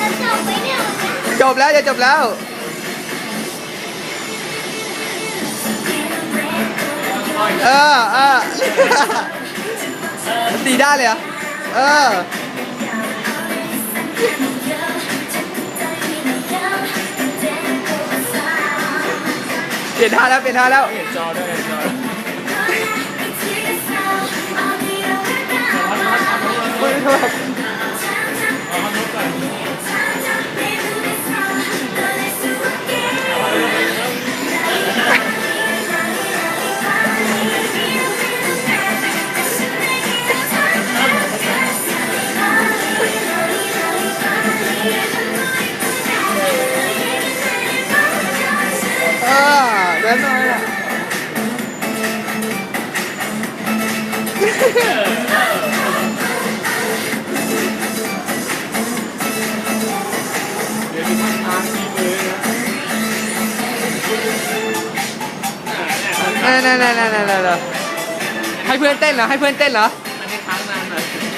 จะจบไปเนี่ยจบแล้วจะจบแล้ว เออเออตีได้เลยเหรอเออเปลี่ยนท่าแล้วเปลี่ยนท่าแล้วเห็นจอด้วยเห็นจอด้วย ออเดินหน่อยอะเดี๋ยวดูท่าทางที่มือนะนั่นนั่นนั่นนั่นนั่ให้เพื่อนเต้นเหรอ ให้เพื่อนเต้นเหรอ อันนี้ค้างนานหน่อย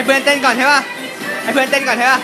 ให้เพื่อนเต้นก่อนใช่ป่ะให้เพื่อนเต้นก่อนใช่ป่ะ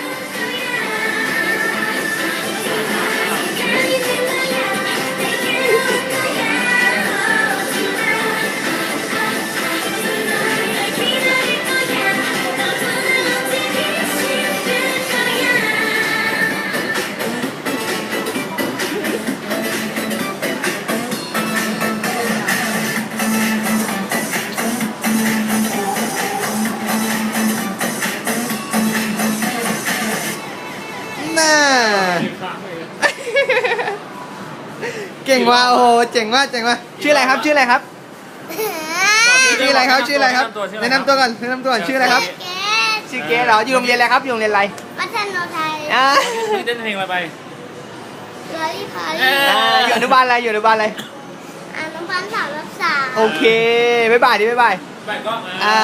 เก่งว่ะโอ้โหเจ๋งว่ะเจ๋งว่ะชื่ออะไรครับชื่ออะไรครับ ชื่ออะไรครับชื่ออะไรครับแนะนำตัวก่อนแนะนำตัวก่อนชื่ออะไรครับ เกสชื่อเกสเหรออยู่โรงเรียนอะไรครับอยู่โรงเรียนอะไรวัฒนไทยอ่านี่เต้นเพลงอะไรไปร้อยพาเอ้ลียอ่าอยู่อนุบาลอะไรอยู่อนุบาลอะไรอนุบาลสามรักษาโอเคบ๊ายบายดิบ๊ายบายแบบก็อ่า